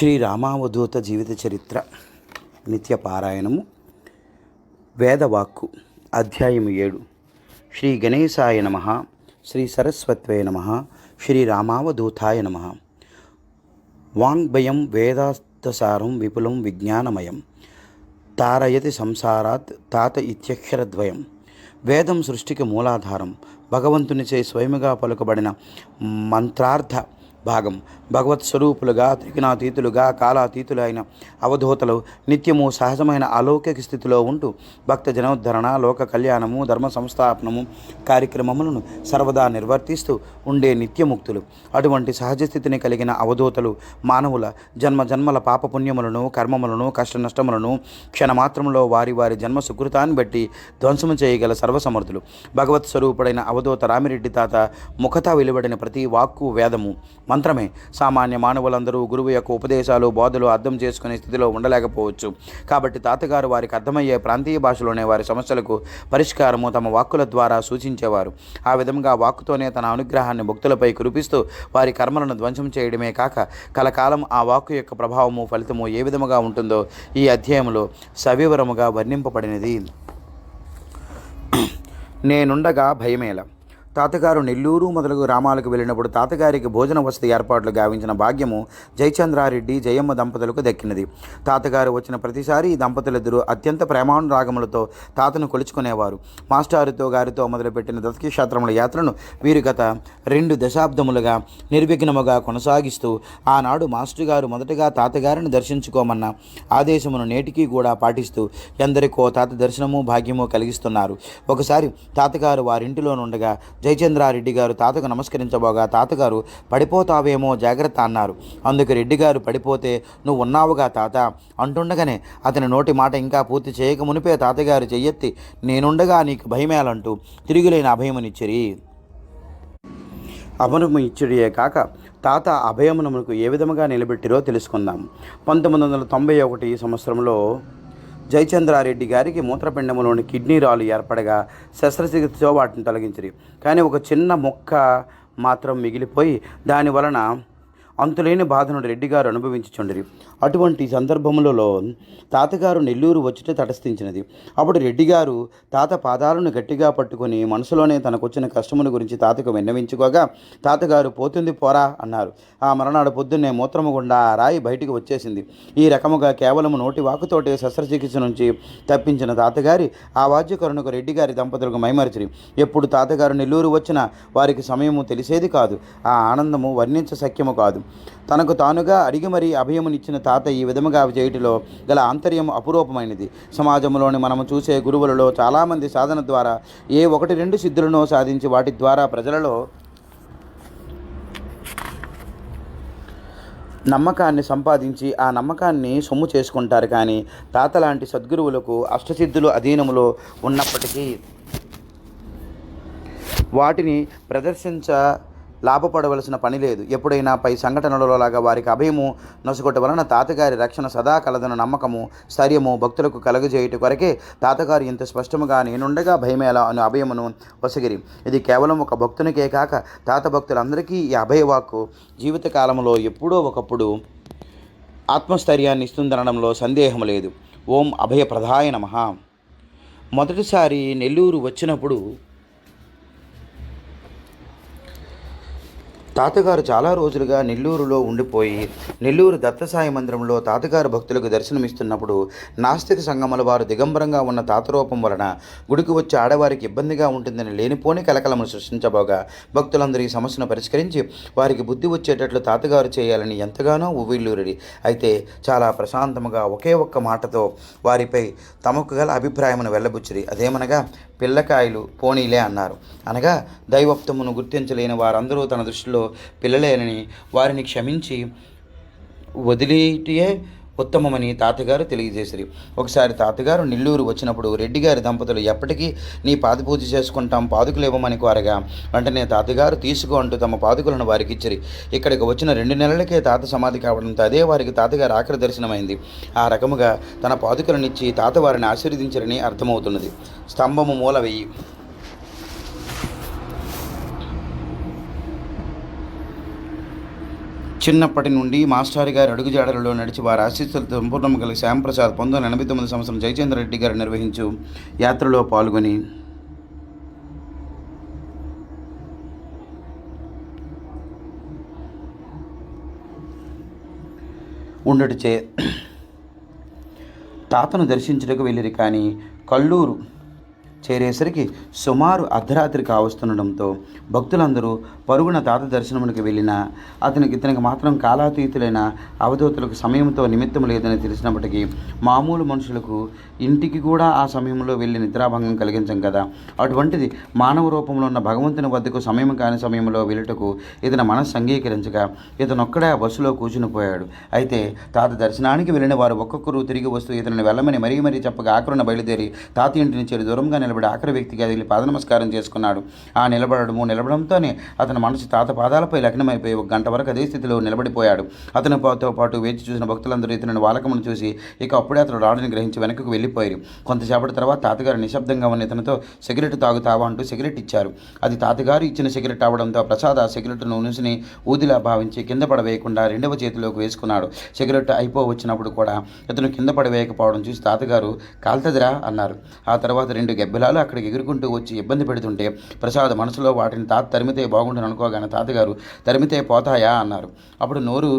శ్రీ రామావధూత జీవిత చరిత్ర నిత్య పారాయణము వేదవాక్కు అధ్యాయము ఏడు. శ్రీ గణేశాయ నమ శ్రీ సరస్వత్వే నమ శ్రీ రామావధూతాయ నమ. వాంగ్భయం వేదాస్తసారం విపులం విజ్ఞానమయం. తారయతి సంసారాత్ తాత ఇత్యక్షరద్వయం. వేదం సృష్టికి మూలాధారం. భగవంతునిచే స్వయముగా పలుకబడిన మంత్రార్థ భాగం. భగవత్ స్వరూపులుగా త్రిగుణాతీతులుగా కాలాతీతులైన అవధూతలు నిత్యము సహజమైన అలౌకిక స్థితిలో ఉంటూ భక్త జనోద్ధరణ లోక కళ్యాణము ధర్మ సంస్థాపనము కార్యక్రమములను సర్వదా నిర్వర్తిస్తూ ఉండే నిత్యముక్తులు. అటువంటి సహజ స్థితిని కలిగిన అవధూతలు మానవుల జన్మ జన్మల పాపపుణ్యములను కర్మములను కష్ట నష్టములను క్షణమాత్రంలో వారి వారి జన్మ సుకృతాన్ని బట్టి ధ్వంసము చేయగల సర్వసమర్థులు. భగవత్ స్వరూపుడైన అవధూత రామిరెడ్డి తాత ముఖత వెలువడిన ప్రతి వాక్కు వేదము. మంత్రమే. సామాన్య మానవులందరూ గురువు యొక్క ఉపదేశాలు బోధలు అర్థం చేసుకునే స్థితిలో ఉండలేకపోవచ్చు. కాబట్టి తాతగారు వారికి అర్థమయ్యే ప్రాంతీయ భాషలోనే వారి సమస్యలకు పరిష్కారము తమ వాక్కుల ద్వారా సూచించేవారు. ఆ విధంగా వాక్కుతోనే తన అనుగ్రహాన్ని భక్తులపై కురిపిస్తూ వారి కర్మలను ధ్వంసం చేయడమే కాక కలకాలం ఆ వాక్కు యొక్క ప్రభావము ఫలితము ఏ విధముగా ఉంటుందో ఈ అధ్యాయంలో సవివరముగా వర్ణింపబడినది. నేనుండగా భయమేల. తాతగారు నెల్లూరు మొదలగు గ్రామాలకు వెళ్ళినప్పుడు తాతగారికి భోజన వసతి ఏర్పాట్లు గావించిన భాగ్యము జయచంద్రారెడ్డి జయమ్మ దంపతులకు దక్కినది. తాతగారు వచ్చిన ప్రతిసారి ఈ దంపతులిద్దరూ అత్యంత ప్రేమానురాగములతో తాతను కొలుచుకునేవారు. మాస్టారుతో గారితో మొదలుపెట్టిన దత్తక్షేత్రముల యాత్రను వీరు గత రెండు దశాబ్దములుగా నిర్విఘ్నముగా కొనసాగిస్తూ ఆనాడు మాస్టర్ గారు మొదటగా తాతగారిని దర్శించుకోమన్న ఆదేశమును నేటికీ కూడా పాటిస్తూ ఎందరికో తాత దర్శనము భాగ్యము కలిగిస్తున్నారు. ఒకసారి తాతగారు వారింటిలో నుండగా జయచంద్రారెడ్డి గారు తాతకు నమస్కరించబోగా తాతగారు పడిపోతావేమో జాగ్రత్త అన్నారు. అందుకు రెడ్డి గారు పడిపోతే నువ్వు ఉన్నావుగా తాత. అంటుండగానే అతని నోటి మాట ఇంకా పూర్తి చేయక మునిపే తాతగారు చెయ్యెత్తి నేనుండగా నీకు భయమేలంటూ తిరుగులేని అభయమునిచ్చిరి. అభయము ఇచ్చుడియే కాక తాత అభయమునమునకు ఏ విధముగా నిలబెట్టిరో తెలుసుకుందాం. పంతొమ్మిది వందల తొంభై ఒకటి సంవత్సరంలో జయచంద్రారెడ్డి గారికి మూత్రపిండంలోని కిడ్నీ రాళ్ళు ఏర్పడగా శస్త్రచికిత్సతో వాటిని తొలగించరు. కానీ ఒక చిన్న మొక్క మాత్రం మిగిలిపోయి దాని వలన అంతులేని బాధను రెడ్డి గారు అనుభవించుచుండరి అటువంటి సందర్భములలో తాతగారు నెల్లూరు వచ్చుట తటస్థించినది. అప్పుడు రెడ్డి గారు తాత పాదాలను గట్టిగా పట్టుకుని మనసులోనే తనకొచ్చిన కష్టముల గురించి తాతకు విన్నవించుకోగా తాతగారు పోతుంది పోరా అన్నారు. ఆ మరణాడు పొద్దున్నే మూత్రము గుండా ఆ రాయి బయటికి వచ్చేసింది. ఈ రకముగా కేవలం నోటి వాకుతోటే శస్త్రచికిత్స నుంచి తప్పించిన తాతగారి ఆ వాద్యకరుణకు రెడ్డి గారి దంపతులకు మైమరిచిరి. ఎప్పుడు తాతగారు నెల్లూరు వచ్చినా వారికి సమయము తెలిసేది కాదు. ఆ ఆనందము వర్ణించ సఖ్యము కాదు. తనకు తానుగా అడిగి మరీ అభయమునిచ్చిన తాత ఈ విధముగా చేయటిలో గల ఆంతర్యం అపురూపమైనది. సమాజంలోని మనము చూసే గురువులలో చాలామంది సాధన ద్వారా ఏ ఒకటి రెండు సిద్ధులను సాధించి వాటి ద్వారా ప్రజలలో నమ్మకాన్ని సంపాదించి ఆ నమ్మకాన్ని సొమ్ము చేసుకుంటారు. కానీ తాత లాంటి సద్గురువులకు అష్టసిద్ధులు అధీనములో ఉన్నప్పటికీ వాటిని ప్రదర్శించ లాభపడవలసిన పని లేదు. ఎప్పుడైనా పై సంఘటనలలో లాగా వారికి అభయము నొసగొట్ట వలన తాతగారి రక్షణ సదా కలదన నమ్మకము స్థైర్యము భక్తులకు కలుగజేయుట కొరకే తాతగారు ఇంత స్పష్టముగా నేనుండగా భయమేలా అనే అభయమును వసగిరి ఇది కేవలం ఒక భక్తునికే కాక తాత భక్తులందరికీ ఈ అభయవాక్కు జీవితకాలంలో ఎప్పుడో ఒకప్పుడు ఆత్మస్థైర్యాన్ని ఇస్తుందనడంలో సందేహం లేదు. ఓం అభయ ప్రధాయ నమ. మొదటిసారి నెల్లూరు వచ్చినప్పుడు తాతగారు చాలా రోజులుగా నెల్లూరులో ఉండిపోయి నెల్లూరు దత్తసాయి మందిరంలో తాతగారు భక్తులకు దర్శనమిస్తున్నప్పుడు నాస్తిక సంగముల వారు దిగంబరంగా ఉన్న తాతరూపం వలన గుడికి వచ్చే ఆడవారికి ఇబ్బందిగా ఉంటుందని లేనిపోని కలకలము సృష్టించబోగా భక్తులందరూ ఈ సమస్యను పరిష్కరించి వారికి బుద్ధి వచ్చేటట్లు తాతగారు చేయాలని ఎంతగానో ఉవ్విల్లూరి అయితే చాలా ప్రశాంతముగా ఒకే ఒక్క మాటతో వారిపై తమకు గల అభిప్రాయమును వెళ్ళబుచ్చిరి. అదేమనగా పిల్లకాయలు పోనీలే అన్నారు. అనగా దైవత్వమును గుర్తించలేని వారందరూ తన దృష్టిలో పిల్లలేనని వారిని క్షమించి వదిలేటియే ఉత్తమమని తాతగారు తెలియజేసిరి. ఒకసారి తాతగారు నెల్లూరు వచ్చినప్పుడు రెడ్డి గారి దంపతులు ఎప్పటికీ నీ పాదపూజ చేసుకుంటాం పాదుకులు ఇవ్వమని కోరగా వెంటనే తాతగారు తీసుకో అంటూ తమ పాదుకులను వారికి ఇచ్చిరి. ఇక్కడికి వచ్చిన రెండు నెలలకే తాత సమాధి కావడంతో అదే వారికి తాతగారు ఆఖరి దర్శనమైంది. ఆ రకముగా తన పాదుకలనిచ్చి తాత వారిని ఆశీర్వదించరని అర్థమవుతున్నది. స్తంభము మూల వెయ్యి. చిన్నప్పటి నుండి మాస్టారి గారి అడుగుజాడలలో నడిచి వారి ఆశీస్సులతో సంపూర్ణం కలిగి శ్యాంప్రసాద్ పంతొమ్మిది వందల ఎనభై తొమ్మిది సంవత్సరం జయచంద్ర రెడ్డి గారు నిర్వహించు యాత్రలో పాల్గొని ఉండటిచే తాతను దర్శించుటకు వెళ్ళిరి కానీ కల్లూరు చేరేసరికి సుమారు అర్ధరాత్రి కావస్తుండడంతో భక్తులందరూ పరుగున తాత దర్శనమునికి వెళ్ళిన అతనికి ఇతనికి మాత్రం కాలాతీతులైన అవధూతులకు సమయంతో నిమిత్తం లేదని తెలిసినప్పటికీ మామూలు మనుషులకు ఇంటికి కూడా ఆ సమయంలో వెళ్ళి నిద్రాభంగం కలిగించం కదా. అటువంటిది మానవ రూపంలో ఉన్న భగవంతుని వద్దకు సమయం కాని సమయంలో వెళ్ళుటకు ఇతని మనస్సు అంగీకరించగా ఇతనొక్కడే ఆ బస్సులో కూర్చుని పోయాడు. అయితే తాత దర్శనానికి వెళ్ళిన వారు ఒక్కొక్కరు తిరిగి వస్తూ ఇతను వెళ్ళమని మరీ మరీ చెప్పగా ఆకరణ బయలుదేరి తాత ఇంటిని చేరి దూరంగా నిలబడి ఆఖరి వ్యక్తిగా వెళ్ళి పాద నమస్కారం చేసుకున్నాడు. ఆ నిలబడము నిలబడంతోనే అతని మనసు తాత పాదాలపై లగ్నమైపోయి ఒక గంట వరకు అదే స్థితిలో నిలబడిపోయాడు. అతని పాతో పాటు వేచి చూసిన భక్తులందరూ ఇతని వాలకమును చూసి ఇక అప్పుడే అతను రాడుని గ్రహించి వెనకకు వెళ్ళిపోయారు. కొంతసేపటి తర్వాత తాతగారు నిశ్శబ్దంగా ఉన్న ఇతనితో సిగరెట్ తాగుతావా? అంటూ సిగరెట్ ఇచ్చారు. అది తాతగారు ఇచ్చిన సిగరెట్ అవడంతో ప్రసాద్ ఆ సిగరెట్ను ఉనుసుని ఊదిలా భావించి కింద పడవేయకుండా రెండవ చేతిలోకి వేసుకున్నాడు. సిగరెట్ అయిపో వచ్చినప్పుడు కూడా ఇతను కింద పడవేయకపోవడం చూసి తాతగారు కాల్తదిరా అన్నారు. ఆ తర్వాత రెండు గెబ్బెలాలు అక్కడికి ఎగురుకుంటూ వచ్చి ఇబ్బంది పెడుతుంటే ప్రసాద్ మనసులో వాటిని తాత తరిమితే బాగుంటుంది అనుకోగానే తాతగారు తరిమితే పోతాయా? అన్నారు. అప్పుడు నోరు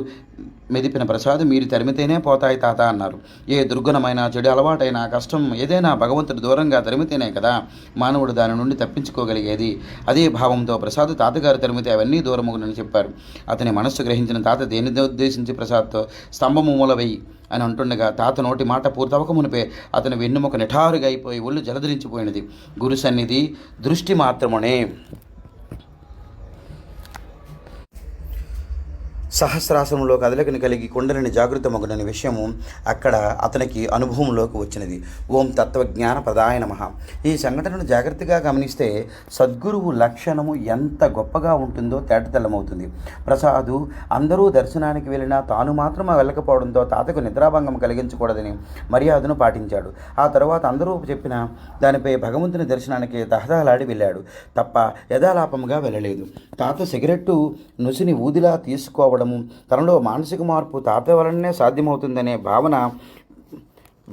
మెదిపిన ప్రసాద్ మీరు తరిమితేనే పోతాయి తాత అన్నారు. ఏ దుర్గుణమైన చెడు అలవాటైన కష్టం ఏదైనా భగవంతుడు దూరంగా తరిమితేనే కదా మానవుడు దాని నుండి తప్పించుకోగలిగేది. అదే భావంతో ప్రసాద్ తాతగారు తరిమితే అవన్నీ దూరముగునని చెప్పారు. అతని మనస్సు గ్రహించిన తాత దేని ఉద్దేశించి ప్రసాద్తో స్తంభము మూల వెయ్యి అని అంటుండగా తాత నోటి మాట పూర్తవక మునిపే అతని వెన్నుముక నిఠారుగా అయిపోయి ఒళ్ళు జలధరించిపోయినది. గురు సన్నిధి దృష్టి మాత్రమునే. సహస్రాసనంలో కదలికను కలిగి కుండలిని జాగృతమగునని విషయము అక్కడ అతనికి అనుభవంలోకి వచ్చినది. ఓం తత్వజ్ఞాన ప్రదాయ నమ. ఈ సంఘటనను జాగ్రత్తగా గమనిస్తే సద్గురువు లక్షణము ఎంత గొప్పగా ఉంటుందో తేటతెల్లమవుతుంది. ప్రసాదు అందరూ దర్శనానికి వెళ్ళినా తాను మాత్రం వెళ్ళకపోవడంతో తాతకు నిద్రాభంగం కలిగించకూడదని మర్యాదను పాటించాడు. ఆ తర్వాత అందరూ చెప్పిన దానిపై భగవంతుని దర్శనానికి దహదహలాడి వెళ్ళాడు. తప్ప యథాలాపంగా వెళ్ళలేదు. తాత సిగరెట్టు నుసిని ఊదిలా తీసుకోవడం తనలో మానసిక మార్పు తాత వలననే సాధ్యమవుతుందనే భావన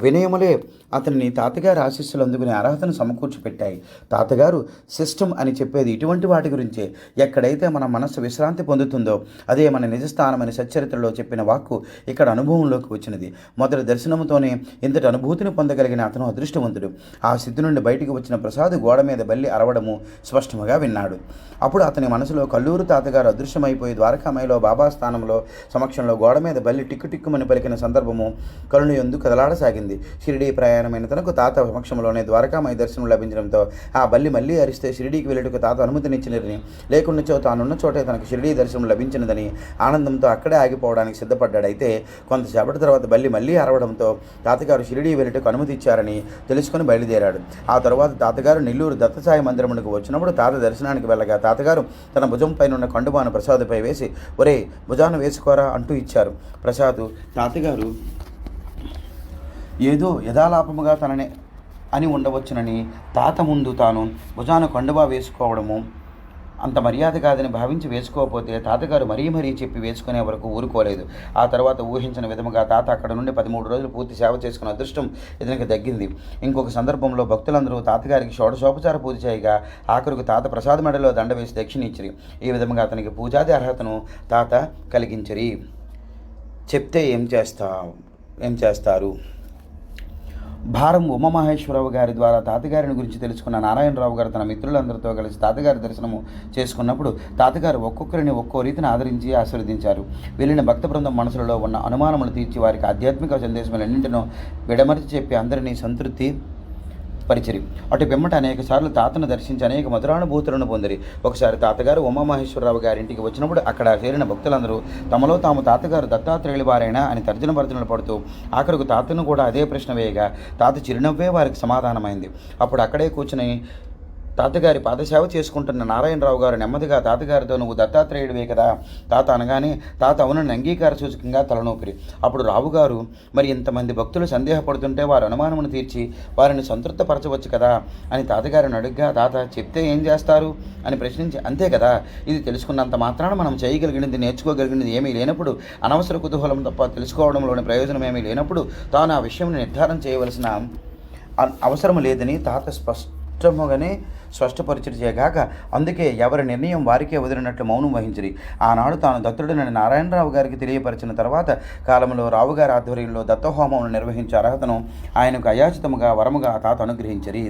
వినయములే. అతనిని తాతగారి ఆశీస్సులు అందుకునే అర్హతను సమకూర్చి పెట్టాయి. తాతగారు సిస్టమ్ అని చెప్పేది ఇటువంటి వాటి గురించే. ఎక్కడైతే మన మనస్సు విశ్రాంతి పొందుతుందో అదే మన నిజస్థానమని సచ్చరిత్రలో చెప్పిన వాక్కు ఇక్కడ అనుభవంలోకి వచ్చినది. మొదటి దర్శనంతోనే ఇంతటి అనుభూతిని పొందగలిగిన అతను అదృష్టవంతుడు. ఆ స్థితి నుండి బయటికి వచ్చిన ప్రసాద్ గోడ మీద బల్లి అరవడము స్పష్టముగా విన్నాడు. అప్పుడు అతని మనసులో కల్లూరు తాతగారు అదృశ్యమైపోయి ద్వారకామయ్యలో బాబా స్థానంలో సమక్షంలో గోడ మీద బల్లి టిక్కు టిక్కుమని పలికిన సందర్భము కరుణ ఎందు కదలాడసాగింది. షిరిడీ ప్రయాణమైన తనకు తాత సమక్షంలోనే ద్వారకామయ దర్శనం లభించడంతో ఆ బల్లి మళ్ళీ అరిస్తే షిరిడీకి వెళ్ళటకు తాత అనుమతినిచ్చినని లేకున్నచో తానున్న చోటే తనకు షిరిడీ దర్శనం లభించినదని ఆనందంతో అక్కడే ఆగిపోవడానికి సిద్ధపడ్డాడు అయితే కొంతసేపటి తర్వాత బల్లి మళ్ళీ అరవడంతో తాతగారు షిరిడీ వెళ్ళటకు అనుమతి ఇచ్చారని తెలుసుకుని బయలుదేరాడు. ఆ తర్వాత తాతగారు నెల్లూరు దత్తసాయి మందిరమునకు వచ్చినప్పుడు తాత దర్శనానికి వెళ్ళగా తాతగారు తన భుజం పైన ఉన్న కండుబాను ప్రసాద్పై వేసి ఒరే భుజాన వేసుకోరా అంటూ ఇచ్చారు. ప్రసాద్ తాతగారు ఏదో యథాలాపముగా తననే అని ఉండవచ్చునని తాత ముందు తాను భుజాన కండువా వేసుకోవడము అంత మర్యాద కాదని భావించి వేసుకోకపోతే తాతగారు మరీ మరీ చెప్పి వేసుకునే వరకు ఊరుకోలేదు. ఆ తర్వాత ఊహించిన విధముగా తాత అక్కడ నుండి పదమూడు రోజులు పూర్తి సేవ చేసుకున్న అదృష్టం ఇతనికి దగ్గింది ఇంకొక సందర్భంలో భక్తులందరూ తాతగారికి షోడశోపచార పూజ చేయగా ఆఖరుకు తాత ప్రసాద మెడలో దండ వేసి దక్షిణ ఇచ్చిరి ఈ విధముగా అతనికి పూజాది అర్హతను తాత కలిగించరి. చెప్తే ఏం చేస్తా ఏం చేస్తారు? భారం ఉమామహేశ్వరరావు గారి ద్వారా తాతగారిని గురించి తెలుసుకున్న నారాయణరావు గారు తన మిత్రులందరితో కలిసి తాతగారి దర్శనము చేసుకున్నప్పుడు తాతగారు ఒక్కొక్కరిని ఒక్కో రీతిని ఆదరించి ఆశీర్వదించారు. వెళ్ళిన భక్త బృందం మనసులలో ఉన్న అనుమానములు తీర్చి వారికి ఆధ్యాత్మిక సందేశములన్నింటినో విడమరిచి చెప్పి అందరినీ సంతృప్తి పరిచరి అటు పిమ్మట అనేక సార్లు తాతను దర్శించి అనేక మధురానుభూతులను పొందిరి. ఒకసారి తాతగారు ఉమామహేశ్వరరావు గారి ఇంటికి వచ్చినప్పుడు అక్కడ చేరిన భక్తులందరూ తమలో తాము తాతగారు దత్తాత్రేయుల వారైనా? అని తర్జన భర్జనలు పడుతూ ఆఖరుకు తాతను కూడా అదే ప్రశ్న వేయగా తాత చిరునవ్వే వారికి సమాధానమైంది. అప్పుడు అక్కడే కూర్చుని తాతగారి పాదసేవ చేసుకుంటున్న నారాయణరావు గారు నెమ్మదిగా తాతగారితో నువ్వు దత్తాత్రేయుడివే కదా తాత అనగానే తాత అవునని అంగీకార సూచకంగా తలనూపిరి అప్పుడు రావుగారు మరి ఇంతమంది భక్తులు సందేహపడుతుంటే వారు అనుమానమును తీర్చి వారిని సంతృప్తపరచవచ్చు కదా? అని తాతగారిని అడుగ్గా తాత చెప్తే ఏం చేస్తారు? అని ప్రశ్నించి అంతే కదా ఇది తెలుసుకున్నంత మాత్రాన మనం చేయగలిగినది నేర్చుకోగలిగినది ఏమీ లేనప్పుడు అనవసర కుతూహలం తప్ప తెలుసుకోవడంలోని ప్రయోజనం ఏమీ లేనప్పుడు తాను ఆ విషయం నిర్ధారణ చేయవలసిన అవసరం లేదని తాత స్పష్ట స్పష్టముగానే స్పష్టపరిచయం చేయగాక అందుకే ఎవరి నిర్ణయం వారికే వదిలినట్లు మౌనం వహించిరి. ఆనాడు తాను దత్తుడని నారాయణరావు గారికి తెలియపరిచిన తర్వాత కాలంలో రావుగారి ఆధ్వర్యంలో దత్తహోమం నిర్వహించే అర్హతను ఆయనకు అయాచితముగా వరముగా తాత అనుగ్రహించరి.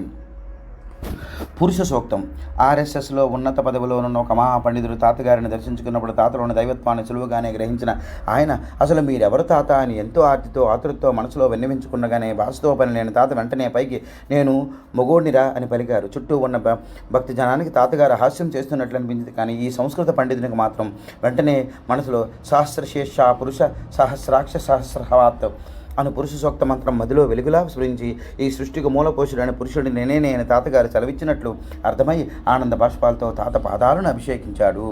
పురుష సూక్తం. ఆర్ఎస్ఎస్లో ఉన్నత పదవిలో ఉన్న ఒక మహాపండితుడు తాతగారిని దర్శించుకున్నప్పుడు తాతలోని దైవత్వాన్ని సులువుగానే గ్రహించిన ఆయన అసలు మీరెవరు తాత? అని ఎంతో ఆర్తితో ఆతృతతో మనసులో విన్నవించుకున్నగానే భాషతో పని లేని తాత వెంటనే పైకి నేను మొగోడినిరా అని పలికారు. చుట్టూ ఉన్న భ- భక్తి జనానికి తాతగారు హాస్యం చేస్తున్నట్లు అనిపించింది. కానీ ఈ సంస్కృత పండితునికి మాత్రం వెంటనే మనసులో సహస్రశేష పురుష సహస్రాక్ష సహస్రహాత్ అను పురుష సూక్త మంత్రం మదిలో వెలుగులా స్ఫురించి ఈ సృష్టికి మూలపోషుడైన పురుషుడు నేనే అని తాతగారు సెలవిచ్చినట్లు అర్థమై ఆనంద బాష్పాలతో తాత పాదాలను అభిషేకించాడు.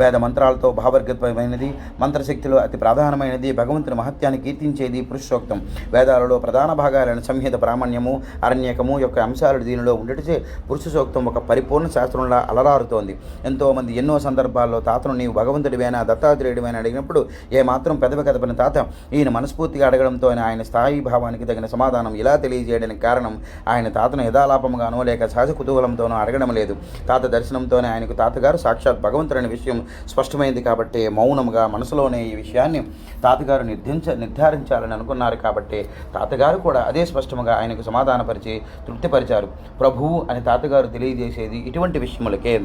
వేద మంత్రాలతో భావర్గత్వమైనది మంత్రశక్తిలో అతి ప్రధానమైనది భగవంతుని మహత్యాన్ని కీర్తించేది పురుషోక్తం వేదాలలో ప్రధాన భాగాలైన సంహిత ప్రామాణ్యము అరణ్యకము యొక్క అంశాలు దీనిలో ఉండటచే పురుష సూక్తం ఒక పరిపూర్ణ శాస్త్రంలా అలరారుతోంది. ఎంతోమంది ఎన్నో సందర్భాల్లో తాతను నీవు భగవంతుడివేనా దత్తాత్రేయుడివైనా అడిగినప్పుడు ఏమాత్రం పెదవి కదపని తాత ఈయన మనస్ఫూర్తిగా అడగడంతో ఆయన స్థాయి భావానికి తగిన సమాధానం ఇలా తెలియజేయడానికి కారణం ఆయన తాతను యథాలాపంగానో లేక సహజ కుతూహలంతోనో అడగడం లేదు. తాత దర్శనంతోనే ఆయనకు తాతగారు సాక్షాత్ భగవంతుడని విషయం స్పష్టమైంది కాబట్టి మౌనంగా మనసులోనే ఈ విషయాన్ని తాతగారు నిర్ధించ నిర్ధారించాలని అనుకున్నారు కాబట్టి తాతగారు కూడా అదే స్పష్టముగా ఆయనకు సమాధానపరిచి తృప్తిపరిచారు. ప్రభువు అని తాతగారు తెలియజేసేది ఇటువంటి విషయములకే.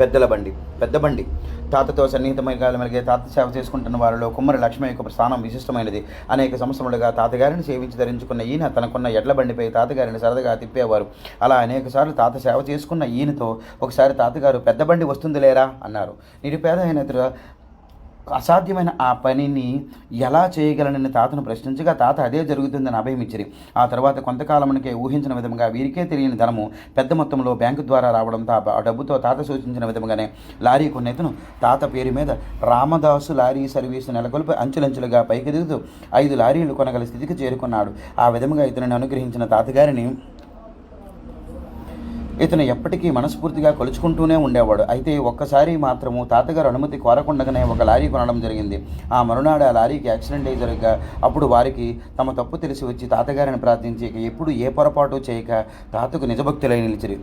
పెద్దల బండి పెద్ద బండి. తాతతో సన్నిహితమైన కాలమలిగే తాత సేవ చేసుకుంటున్న వారిలో కుమ్మరి లక్ష్మి యొక్క స్థానం విశిష్టమైనది. అనేక సంవత్సరములుగా తాతగారిని సేవించి ధరించుకున్న ఈయన తనకున్న ఎడ్ల బండిపై తాతగారిని సరదాగా తిప్పేవారు. అలా అనేకసార్లు తాత సేవ చేసుకున్న ఈయనతో ఒకసారి తాతగారు పెద్ద బండి వస్తుంది లేరా అన్నారు. నిరుపేద అయిన అసాధ్యమైన ఆ పనిని ఎలా చేయగలనని తాతను ప్రశ్నించగా తాత అదే జరుగుతుందని అభయమిచ్చిరి. ఆ తర్వాత కొంతకాలమునకే ఊహించిన విధంగా వీరికే తెలియని ధనము పెద్ద మొత్తంలో బ్యాంకు ద్వారా రావడంతో ఆ డబ్బుతో తాత సూచించిన విధంగానే లారీ కొన్నెతను తాత పేరు మీద రామదాసు లారీ సర్వీస్ నెలకొల్పి అంచులంచులుగా పైకి దిగుతూ ఐదు లారీలు కొనగల స్థితికి చేరుకున్నాడు. ఆ విధంగా ఇతనిని అనుగ్రహించిన తాతగారిని ఇతను ఎప్పటికీ మనస్ఫూర్తిగా కొలుచుకుంటూనే ఉండేవాడు. అయితే ఒక్కసారి మాత్రము తాతగారు అనుమతి కోరకుండగానే ఒక లారీ కొనడం జరిగింది. ఆ మరునాడు ఆ లారీకి యాక్సిడెంట్ అయి జరగగా అప్పుడు వారికి తమ తప్పు తెలిసి వచ్చి తాతగారిని ప్రార్థించి ఎప్పుడు ఏ పొరపాటు చేయక తాతకు నిజభక్తులై నిలిచిరి.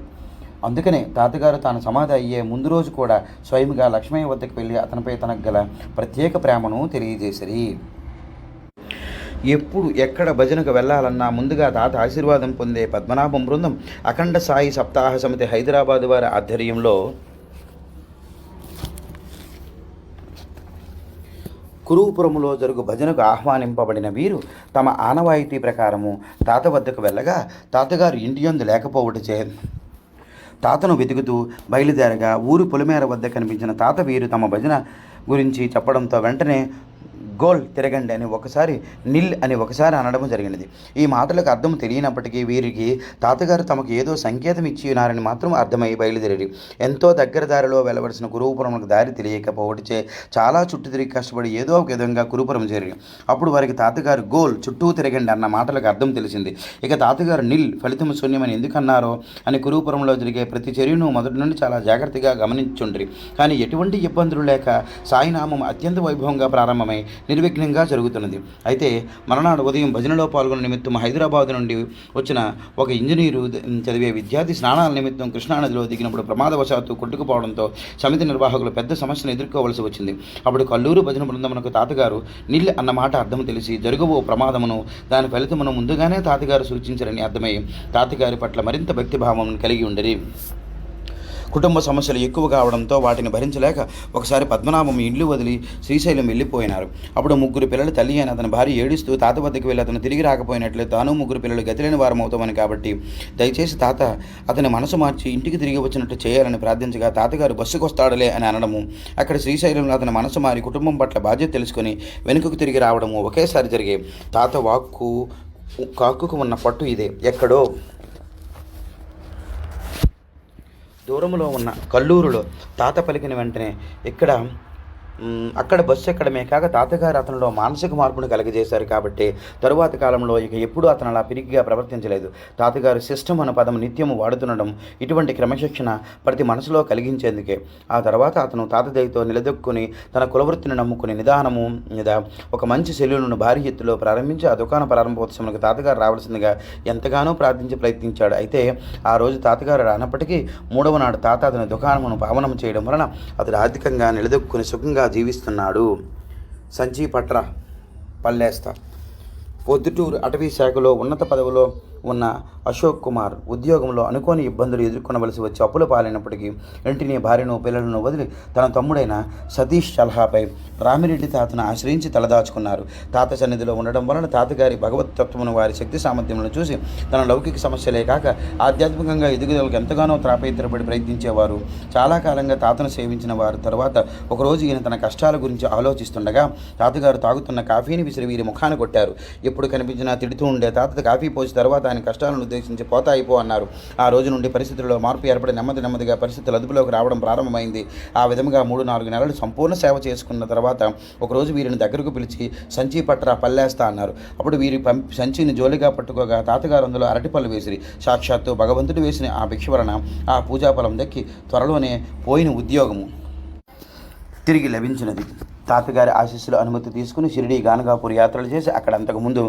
అందుకనే తాతగారు తాను సమాధి అయ్యే ముందు రోజు కూడా స్వయంగా లక్ష్మయ్య వద్దకు వెళ్ళి అతనిపై తనకు గల ప్రత్యేక ప్రేమను తెలియజేసిరి. ఎప్పుడు ఎక్కడ భజనకు వెళ్ళాలన్నా ముందుగా తాత ఆశీర్వాదం పొందే పద్మనాభం బృందం అఖండ సాయి సప్తాహ సమితి హైదరాబాద్ వారి ఆధ్వర్యంలో కురువుపురములో జరుగు భజనకు ఆహ్వానింపబడిన వీరు తమ ఆనవాయితీ ప్రకారము తాత వద్దకు వెళ్ళగా తాతగారు ఇండియందు లేకపోవటచే తాతను వెతుకుతూ బయలుదేరగా ఊరు పొలిమేర వద్ద కనిపించిన తాత వీరు తమ భజన గురించి చెప్పడంతో వెంటనే గోల్ తిరగండి అని ఒకసారి నిల్ అని ఒకసారి అనడం జరిగినది. ఈ మాటలకు అర్థం తెలియనప్పటికీ వీరికి తాతగారు తమకు ఏదో సంకేతం ఇచ్చి ఉన్నారని మాత్రం అర్థమై బయలుదేరి ఎంతో దగ్గర దారిలో వెళ్ళవలసిన కురుపురంకు దారి తెలియకపోవటిచే చాలా చుట్టూ తిరిగి కష్టపడి ఏదో ఒక విధంగా కురుపురం చేరి అప్పుడు వారికి తాతగారు గోల్ చుట్టూ తిరగండి అన్న మాటలకు అర్థం తెలిసింది. ఇక తాతగారు నిల్ ఫలితం శూన్యమని ఎందుకన్నారో అని కురుపురంలో జరిగే ప్రతి చర్యను మొదటి నుండి చాలా జాగ్రత్తగా గమనించుండ్రి. కానీ ఎటువంటి ఇబ్బందులు లేక సాయినామం అత్యంత వైభవంగా ప్రారంభమై నిర్విఘ్నంగా జరుగుతున్నది. అయితే మరణాడు ఉదయం భజనలో పాల్గొన్న నిమిత్తం హైదరాబాద్ నుండి వచ్చిన ఒక ఇంజనీరు చదివే విద్యార్థి స్నానాల నిమిత్తం కృష్ణానదిలో దిగినప్పుడు ప్రమాదవశాత్తు కొట్టుకుపోవడంతో సమితి నిర్వాహకులు పెద్ద సమస్యను ఎదుర్కోవలసి వచ్చింది. అప్పుడు కల్లూరు భజన బృందమునకు తాతగారు నీళ్ళు అన్నమాట అర్థం తెలిసి జరగబో ప్రమాదమును దాని ఫలితమును ముందుగానే తాతగారు సూచించారని అర్థమై తాతగారి పట్ల మరింత భక్తిభావం కలిగి ఉండరి. కుటుంబ సమస్యలు ఎక్కువ కావడంతో వాటిని భరించలేక ఒకసారి పద్మనాభం ఇల్లు వదిలి శ్రీశైలం వెళ్ళిపోయినారు. అప్పుడు ముగ్గురు పిల్లలు తల్లి అయిన అతని భార్య ఏడుస్తూ తాత వద్దకు వెళ్ళి అతను తిరిగి రాకపోయినట్లే తాను ముగ్గురు పిల్లలు గతిలేని వారం అవుతామని కాబట్టి దయచేసి తాత అతని మనసు మార్చి ఇంటికి తిరిగి వచ్చినట్టు చేయాలని ప్రార్థించగా తాతగారు బస్సుకు వస్తాడులే అని అనడము. అక్కడ శ్రీశైలంలో అతని మనసు మారి కుటుంబం పట్ల బాధ్యత తెలుసుకొని వెనుకకు తిరిగి రావడము ఒకేసారి జరిగే తాత వాక్కు కాకుకు ఉన్న పట్టు ఇదే. ఎక్కడో దూరంలో ఉన్న కల్లూరులో తాత పలికిన వెంటనే ఇక్కడ అక్కడ బస్సు ఎక్కడమే కాక తాతగారు అతనిలో మానసిక మార్పును కలగజేశారు కాబట్టి తరువాత కాలంలో ఇక ఎప్పుడూ అతను అలా పిరిగిగా ప్రవర్తించలేదు. తాతగారు సిస్టమ్ అన్న పదం నిత్యం వాడుతుండడం ఇటువంటి క్రమశిక్షణ ప్రతి మనసులో కలిగించేందుకే. ఆ తర్వాత అతను తాత నిలదొక్కుని తన కులవృత్తిని నమ్ముకుని నిదానము మీద ఒక మంచి సెల్యూను భారీ ఎత్తులో ప్రారంభించి ఆ దుకాణ ప్రారంభోత్సవానికి తాతగారు రావాల్సిందిగా ఎంతగానో ప్రార్థించి ప్రయత్నించాడు. అయితే ఆ రోజు తాతగారు రానప్పటికీ మూడవ నాడు తాత అతని దుకాణమును పావనం చేయడం వలన అతడు ఆర్థికంగా నిలదొక్కుని సుఖంగా జీవిస్తున్నాడు. సంచి పట్ర పల్లేస్తా. పొద్దుటూరు అటవీ శాఖలో ఉన్నత పదవిలో ఉన్న అశోక్ కుమార్ ఉద్యోగంలో అనుకోని ఇబ్బందులు ఎదుర్కొనవలసి వచ్చి అప్పుల పాలైనప్పటికీ ఇంటిని భార్యను పిల్లలను వదిలి తన తమ్ముడైన సతీష్ సలహాపై రామిరెడ్డి తాతను ఆశ్రయించి తలదాచుకున్నారు. తాత సన్నిధిలో ఉండడం వలన తాతగారి భగవతత్వమును వారి శక్తి సామర్థ్యములను చూసి తన లౌకిక సమస్యలే కాక ఆధ్యాత్మికంగా ఎదుగుదలకు ఎంతగానో త్రాపేతరపడి ప్రయత్నించేవారు. చాలా కాలంగా తాతను సేవించిన వారు తర్వాత ఒకరోజు ఈయన తన కష్టాల గురించి ఆలోచిస్తుండగా తాతగారు తాగుతున్న కాఫీని విసిరి వీరి ముఖాన కొట్టారు. ఎప్పుడు కనిపించినా తిడుతూ ఉండే తాత కాఫీ పోసి తర్వాత దాని కష్టాలను ఉద్దేశించి పోతా అయిపో అన్నారు. ఆ రోజు నుండి పరిస్థితుల్లో మార్పు ఏర్పడి నెమ్మది నెమ్మదిగా పరిస్థితులు అదుపులోకి రావడం ప్రారంభమైంది. ఆ విధంగా మూడు నాలుగు నెలలు సంపూర్ణ సేవ చేసుకున్న తర్వాత ఒకరోజు వీరిని దగ్గరకు పిలిచి సంచి పట్టరా పల్లేస్తా అన్నారు. అప్పుడు వీరి పం సంచిని జోలిగా పట్టుకోగా తాతగారు అందులో అరటిపళ్ళు వేసిరి. సాక్షాత్తు భగవంతుడు వేసిన ఆ భిక్ష వలన ఆ పూజాఫలం దక్కి త్వరలోనే పోయిన ఉద్యోగము. తిరిగి లభించినది. తాతగారి ఆశీస్సులు అనుమతి తీసుకుని షిరిడి గానగాపూర్ యాత్రలు చేసి అక్కడ అంతకుముందు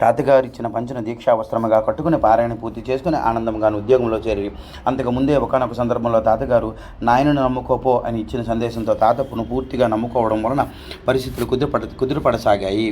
తాతగారు ఇచ్చిన పంచిన దీక్షా వస్త్రముగా కట్టుకుని పారాయణ పూర్తి చేసుకుని ఆనందంగాను ఉద్యోగంలో చేరి అంతకుముందే ఒకనొక సందర్భంలో తాతగారు నాయనను నమ్ముకోపో అని ఇచ్చిన సందేశంతో తాతప్పును పూర్తిగా నమ్ముకోవడం వలన పరిస్థితులు కుదిరిపడ కుదిరిపడసాగాయి.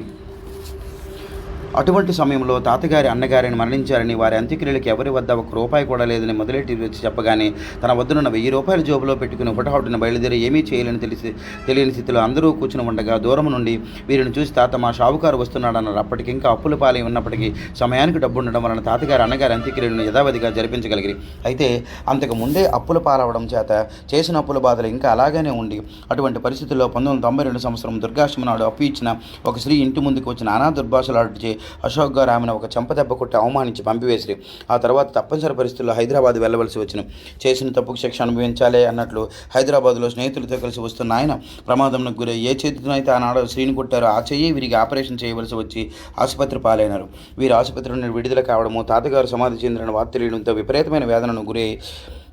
అటువంటి సమయంలో తాతగారి అన్నగారిని మరణించారని వారి అంత్యక్రియలకు ఎవరి వద్ద ఒక రూపాయి కూడా లేదని మొదలెట్టి వచ్చి చెప్పగానే తన వద్దనున్న వెయ్యి రూపాయల జోబులో పెట్టుకుని హుటహుటిన బయలుదేరి ఏమీ చేయలేని తెలిసి తెలియని స్థితిలో అందరూ కూర్చుని ఉండగా దూరం నుండి వీరిని చూసి తాత మా షావుకారు వస్తున్నాడన్నారు. అప్పటికి ఇంకా అప్పుల పాలై ఉన్నప్పటికీ సమయానికి డబ్బు ఉండడం వలన తాతగారి అన్నగారి అంత్యక్రియలను యథావధిగా జరిపించగలిగిరి. అయితే అంతకు ముందే అప్పుల పాలవడం చేత చేసిన అప్పుల బాధలు ఇంకా అలాగనే ఉండి అటువంటి పరిస్థితుల్లో పంతొమ్మిది వందల తొంభై రెండు సంవత్సరం దుర్గాష్టమి నాడు అప్పు ఇచ్చిన ఒక స్త్రీ ఇంటి ముందుకు వచ్చి నానా దుర్భాషలాడిచే అశోక్ గారు ఆమెను ఒక చెంపదెబ్బ కొట్టి అవమానించి పంపివేసిరి. ఆ తర్వాత తప్పనిసరి పరిస్థితుల్లో హైదరాబాద్ వెళ్ళవలసి వచ్చిన చేసిన తప్పుకు శిక్ష అనుభవించాలే అన్నట్లు హైదరాబాద్లో స్నేహితులతో కలిసి వస్తున్న ఆయన ప్రమాదంకు గురై ఏ చేతితోనైతే ఆనాడు శ్రీని కొట్టారో ఆ చెయ్యి వీరికి ఆపరేషన్ చేయవలసి వచ్చి ఆసుపత్రి పాలైనారు. వీరు ఆసుపత్రి నుండి విడుదల కావడము తాతగారు సమాధి చెందిన వార్త తెలియడంతో విపరీతమైన వేదనను గురై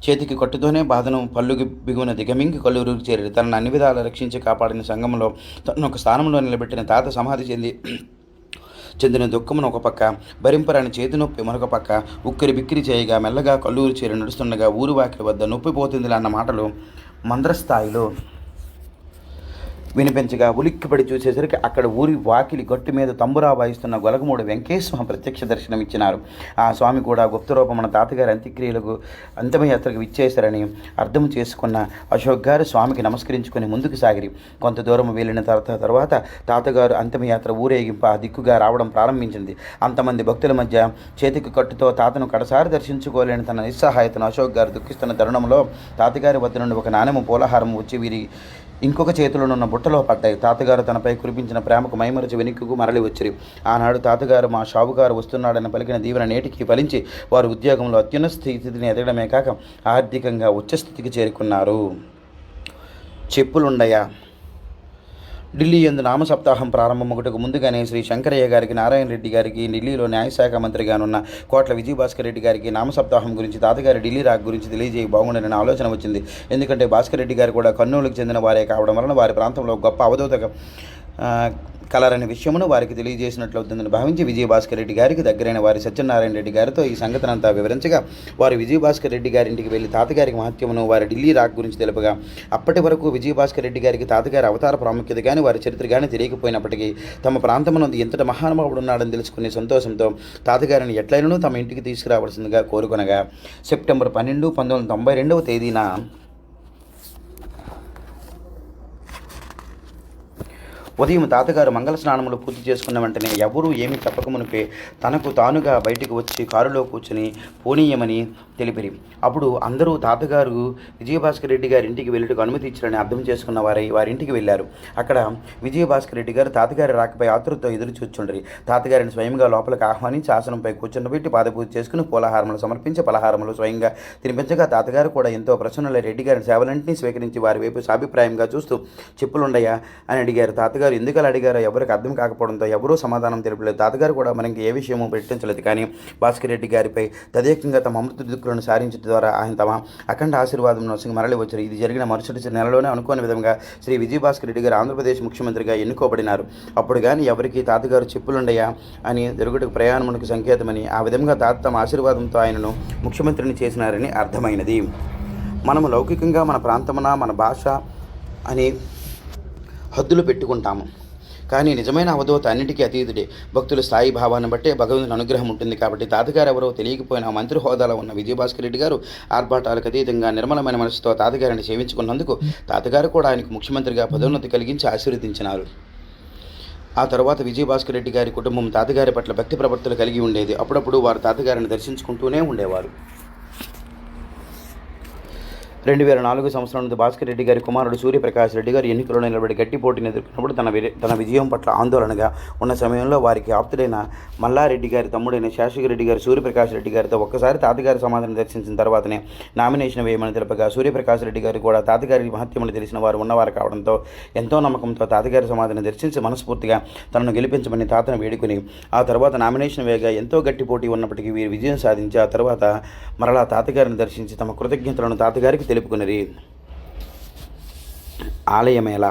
చేతికి కట్టుతోనే బాధను పళ్ళుకి బిగున దిగమింగి కల్లూరుకు చేరి తనను అన్ని విధాలా రక్షించి కాపాడిన సంఘంలో తనను ఒక స్థానంలో నిలబెట్టిన తాత సమాధి చెంది చెందిన దుఃఖమును ఒక పక్క భరింపరాని చేతి నొప్పి మరొక పక్క ఉక్కిరి బిక్కిరి చేయగా మెల్లగా కల్లూరు చేరి నడుస్తుండగా ఊరు వాకిలి వద్ద నొప్పి పోతుంది అన్న మాటలు మంద్రస్థాయిలో వినిపించగా ఉలిక్కిపడి చూసేసరికి అక్కడ ఊరి వాకిలి గట్టు మీద తంబురా వాయిస్తున్న గొలగమూడి వెంకటేశ్వర ప్రత్యక్ష దర్శనం ఇచ్చినారు. ఆ స్వామి కూడా గుప్తరూపం మన తాతగారి అంత్యక్రియలకు అంతిమయాత్రకు ఇచ్చేశారని అర్థం చేసుకున్న అశోక్ గారు స్వామికి నమస్కరించుకుని ముందుకు సాగిరి. కొంత దూరం వెళ్ళిన తర్వాత తర్వాత తాతగారు అంతిమయాత్ర ఊరేగింపు ఆ దిక్కుగా రావడం ప్రారంభించింది. అంతమంది భక్తుల మధ్య చేతికి కట్టుతో తాతను కడసారి దర్శించుకోలేని తన నిస్సహాయతను అశోక్ గారు దుఃఖిస్తున్న తరుణంలో తాతగారి వద్ద నుండి ఒక నాణ్యము పూలహారం వచ్చి వీరి ఇంకొక చేతిలోనున్న బుట్టలో పడ్డాయి. తాతగారు తనపై కురిపించిన ప్రేమకు మైమరచి వెనుకకు మరలి వచ్చిరి. ఆనాడు తాతగారు మా షావుగారు వస్తున్నాడని పలికిన దీవెన నేటికి ఫలించి వారు ఉద్యోగంలో అత్యున్నత స్థితిని ఎదగడమే కాక ఆర్థికంగా ఉచ్చస్థితికి చేరుకున్నారు. చెప్పులుండయా? ఢిల్లీ ఎందు నామ సప్తాహం ప్రారంభమొకటకు ముందుగానే శ్రీ శంకరయ్య గారికి నారాయణ రెడ్డి గారికి ఢిల్లీలో న్యాయశాఖ మంత్రిగానున్న కోట్ల విజయభాస్కర్ రెడ్డి గారికి నామ సప్తాహం గురించి తాతగారి ఢిల్లీ రాక్ గురించి తెలియజేయ బాగుండని ఆలోచన వచ్చింది. ఎందుకంటే భాస్కర్ రెడ్డి గారు కూడా కర్నూలుకు చెందిన వారే కావడం వలన వారి ప్రాంతంలో గొప్ప అవధూత ఆ, కలరని విషయమును వారికి తెలియజేసినట్లవుతుందని భావించి విజయభాస్కర్ రెడ్డి గారికి దగ్గరైన వారి సత్యనారాయణ రెడ్డి గారితో ఈ సంగతనంతా వివరించగా వారు విజయభాస్కర్ రెడ్డి గారింటికి వెళ్ళి తాతగారికి మహత్యమును వారి ఢిల్లీ రాక్ గురించి తెలుపగా అప్పటి వరకు విజయభాస్కర్ రెడ్డి గారికి తాతగారి అవతార ప్రాముఖ్యత కానీ వారి చరిత్ర కానీ తెలియకపోయినప్పటికీ తమ ప్రాంతమునందు ఎంతటి మహానుభావుడు ఉన్నాడని తెలుసుకునే సంతోషంతో తాతగారిని ఎట్లయినను తమ ఇంటికి తీసుకురావాల్సిందిగా కోరుకొనగా సెప్టెంబర్ పన్నెండు పంతొమ్మిది వందల తొంభై రెండవ తేదీన ఉదయం తాతగారు మంగళ స్నానములు పూర్తి చేసుకున్న వెంటనే ఎవరూ ఏమీ చెప్పకమునిపే తనకు తానుగా బయటికి వచ్చి కారులో కూర్చుని పోనీయమని తెలిపిరి. అప్పుడు అందరూ తాతగారు విజయభాస్కర్ రెడ్డి గారి ఇంటికి వెళ్ళటకు అనుమతి ఇచ్చారని అర్థం చేసుకున్న వారై వారి ఇంటికి వెళ్ళారు. అక్కడ విజయభాస్కర్ రెడ్డి గారు తాతగారి రాకపై ఆతృతతో ఎదురు చూచుండ్రి తాతగారిని స్వయంగా లోపలికి ఆహ్వానించి ఆసనంపై కూర్చుండబెట్టి పాదపూజ చేసుకుని పూలహారములు సమర్పించి పలహారములు స్వయంగా తినిపించగా తాతగారు కూడా ఎంతో ప్రసన్నుల రెడ్డి గారి సేవలన్నింటినీ స్వీకరించి వారి వైపు సాభిప్రాయంగా చూస్తూ చెప్పులుండయా? అని అడిగారు. తాతగారు ఎందుకు అలా అడిగారో ఎవరికి అర్థం కాకపోవడంతో ఎవరూ సమాధానం తెలిపలేదు. తాతగారు కూడా మనకి ఏ విషయమో పెట్టించలేదు కానీ భాస్కర్ రెడ్డి గారిపై తదేకంగా తమ అమృత దిక్కులను సారించడం ద్వారా ఆయన తమ అఖండ ఆశీర్వాదం నొసగి మరలి వచ్చారు. ఇది జరిగిన మరుసటి నెలలోనే అనుకోని విధంగా శ్రీ విజయభాస్కర్ రెడ్డి గారు ఆంధ్రప్రదేశ్ ముఖ్యమంత్రిగా ఎన్నుకోబడినారు. అప్పుడు కానీ ఎవరికి తాతగారు చెప్పులుండయా అని దొరుకుటకు ప్రయాణమునకు సంకేతమని ఆ విధంగా తాత తమ ఆశీర్వాదంతో ఆయనను ముఖ్యమంత్రిని చేసినారని అర్థమైనది. మనము లౌకికంగా మన ప్రాంతమున మన భాష అని హద్దులు పెట్టుకుంటాము. కానీ నిజమైన అవధూత అన్నిటికీ అతీతుడే. భక్తుల స్థాయి భావాన్ని బట్టే భగవంతుని అనుగ్రహం ఉంటుంది కాబట్టి తాతగారు ఎవరో తెలియకపోయినా మంత్రి హోదాలో ఉన్న విజయభాస్కర్ రెడ్డి గారు ఆర్భాటాలకు అతీతంగా నిర్మలమైన మనసుతో తాతగారిని సేవించుకున్నందుకు తాతగారు కూడా ఆయనకు ముఖ్యమంత్రిగా పదోన్నతి కలిగించి ఆశీర్వదించినారు. ఆ తర్వాత విజయభాస్కర్ రెడ్డి గారి కుటుంబం తాతగారి పట్ల భక్తి ప్రవర్తనలు కలిగి ఉండేది. అప్పుడప్పుడు వారు తాతగారిని దర్శించుకుంటూనే ఉండేవారు. రెండు వేల నాలుగు సంవత్సరం నుండి భాస్కర్ రెడ్డి గారి కుమారుడు సూర్యప్రకాష్ రెడ్డి గారు ఎన్నికల్లో నిలబడి గట్టి పోటీని ఎదుర్కొన్నప్పుడు తన తన విజయం పట్ల ఆందోళనగా ఉన్న సమయంలో వారికి ఆప్తుడైన మల్లారెడ్డి గారి తమ్ముడైన శాషగిరెడ్డి రెడ్డి గారు సూర్యప్రకాష్ రెడ్డి గారితో ఒక్కసారి తాతగారి సమాధానం దర్శించిన తర్వాతనే నామినేషన్ వేయమని తెలుపగా సూర్యప్రకాష్ రెడ్డి గారు కూడా తాతగారి మహత్యములు తెలిసిన వారు ఉన్నవారు కావడంతో ఎంతో నమ్మకంతో తాతగారి సమాధానం దర్శించి మనస్ఫూర్తిగా తనను గెలిపించమని తాతను వేడుకుని ఆ తర్వాత నామినేషన్ వేయగా ఎంతో గట్టి పోటీ ఉన్నప్పటికీ వీరు విజయం సాధించి ఆ తర్వాత మరలా తాతగారిని దర్శించి తమ కృతజ్ఞతలను తాతగారికి తెలుపుకున్నది. ఆలయమేళ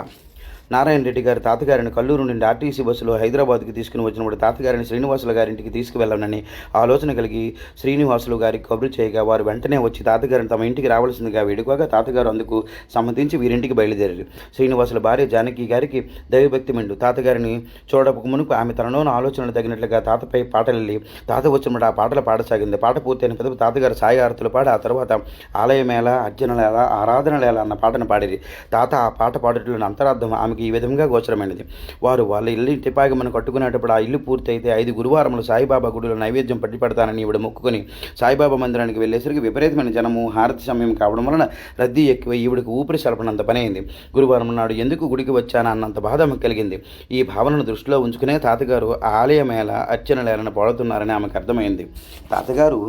నారాయణ రెడ్డి గారి తాతగారిని కల్లూరు నుండి ఆర్టీసీ బస్సులో హైదరాబాద్కి తీసుకుని వచ్చినప్పుడు తాతగారిని శ్రీనివాసులు గారింటికి తీసుకువెళ్ళనని ఆలోచన కలిగి శ్రీనివాసులు గారికి కబురు చేయగా వారు వెంటనే వచ్చి తాతగారిని తమ ఇంటికి రావాల్సిందిగా వేడుకోగా తాతగారు అందుకు సమ్మతించి వీరింటికి బయలుదేరారు. శ్రీనివాసుల భార్య జానకి గారికి దైవభక్తి మెండు. తాతగారిని చూడక మునుపు ఆమె తనలోని ఆలోచనలు తగినట్లుగా తాతపై పాటలెళ్ళి తాత వచ్చినప్పుడు ఆ పాటలు పాడసాగింది. పాట పూర్తయిన పిదప తాతగారు సాయి ఆరతులు పాడి ఆ తర్వాత ఆలయమేళ అర్చనలేళ ఆరాధనలేళ అన్న పాటను పాడేది తాత ఆ పాట పాడటంలోని అంతరార్థం గురువారములకు ఈ విధంగా గోచరమైనది. వారు వాళ్ళ ఇల్లు ఇంటిపాగమని కట్టుకునేటప్పుడు ఆ ఇల్లు పూర్తయితే ఐదు గురువారములు సాయిబాబా గుడిలో నైవేద్యం పట్టి పెడతానని ఇవిడ మొక్కుకొని సాయిబాబా మందిరానికి వెళ్ళేసరికి విపరీతమైన జనము హారతి సమయం కావడం వలన రద్దీ ఎక్కువ ఈవిడకు ఊపిరి సలపనంత పని అయింది. గురువారం నాడు ఎందుకు గుడికి వచ్చానా అన్నంత బాధ కలిగింది. ఈ భావనను దృష్టిలో ఉంచుకునే తాతగారు ఆ ఆలయమేళ అర్చనలేలను పాడుతున్నారని ఆమెకు అర్థమైంది. తాతగారు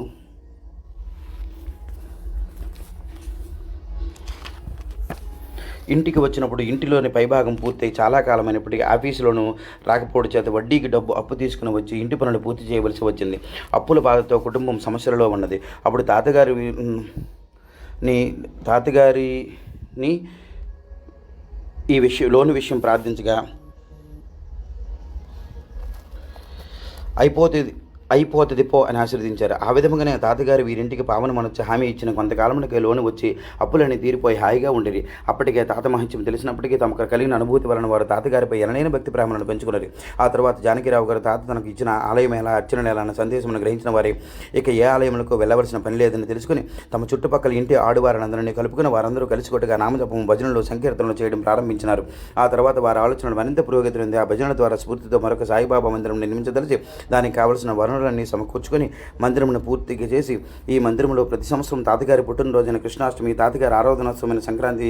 ఇంటికి వచ్చినప్పుడు ఇంటిలోని పైభాగం పూర్తయి చాలా కాలమైనప్పటికీ ఆఫీసులోనూ రాకపోవడం చేత వడ్డీకి డబ్బు అప్పు తీసుకుని వచ్చి ఇంటి పనులు పూర్తి చేయవలసి వచ్చింది. అప్పుల బాధతో కుటుంబం సమస్యలలో ఉన్నది. అప్పుడు తాతగారి నీ తాతగారిని ఈ విషయం లోను విషయం ప్రార్థించగా అయిపోతుంది అయిపోతుంది పో అని ఆశీర్వదించారు. ఆ విధముగానే తాతగారు వీరింటికి పావన మనొచ్చి హామీ ఇచ్చిన కొంతకాలమునకే లోను వచ్చి అప్పులన్నీ తీరిపోయి హాయిగా ఉండేది అప్పటికే తాత మహత్యం తెలిసినప్పటికీ తమకు కలిగిన అనుభూతి వలన వారు తాతగారిపై ఎనలేని భక్తి ప్రేమలను పెంచుకున్నారు. ఆ తర్వాత జానకిరావు గారు తాత తనకు ఇచ్చిన ఆలయం ఎలా అర్చన ఎలా అన్న సందేశమును గ్రహించిన వారి ఇక ఏ ఆలయములకు వెళ్ళవలసిన పని లేదని తెలుసుకుని తమ చుట్టుపక్కల ఇంటి ఆడువారందరినీ కలుపుకుని వారందరూ కలిసికొట్టుగా నామజపం భజనలు సంకీర్తనలు చేయడం ప్రారంభించినారు. ఆ తర్వాత వారి ఆలోచనలు మరింత పురోగతి ఉంది ఆ భజనల ద్వారా స్ఫూర్తితో మరొక సాయిబాబా మందిరం నిర్మించదలిచి దానికి కావలసిన వనరులన్నీ సమకూర్చుకొని మందిరమును పూర్తిగా చేసి ఈ మందిరంలో ప్రతి సంవత్సరం తాతగారి పుట్టినరోజున కృష్ణాష్టమి తాతగారి ఆరాధనోత్సవమైన సంక్రాంతి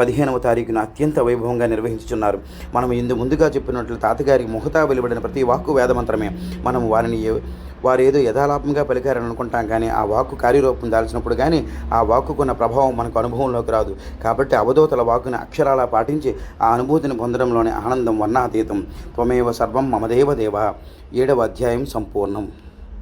పదిహేనవ తారీఖున అత్యంత వైభవంగా నిర్వహించుచున్నారు. మనం ఇందు ముందుగా చెప్పినట్లు తాతగారి ముఖతా వెలువడిన ప్రతి వాక్కు వేదమంత్రమే మనం వారిని వారేదో వారు ఏదో యథాలాపంగా పలికారని అనుకుంటాం కానీ ఆ వాక్కు కార్యరూపం దాల్చినప్పుడు కానీ ఆ వాక్కుకున్న ప్రభావం మనకు అనుభవంలోకి రాదు. కాబట్టి అవధూతల వాక్కుని అక్షరాలా పాటించి ఆ అనుభూతిని పొందడంలోని ఆనందం వర్ణాతీతం. త్వమేవ సర్వం మమదేవ దేవ. ఏడవ అధ్యాయం సంపూర్ణం.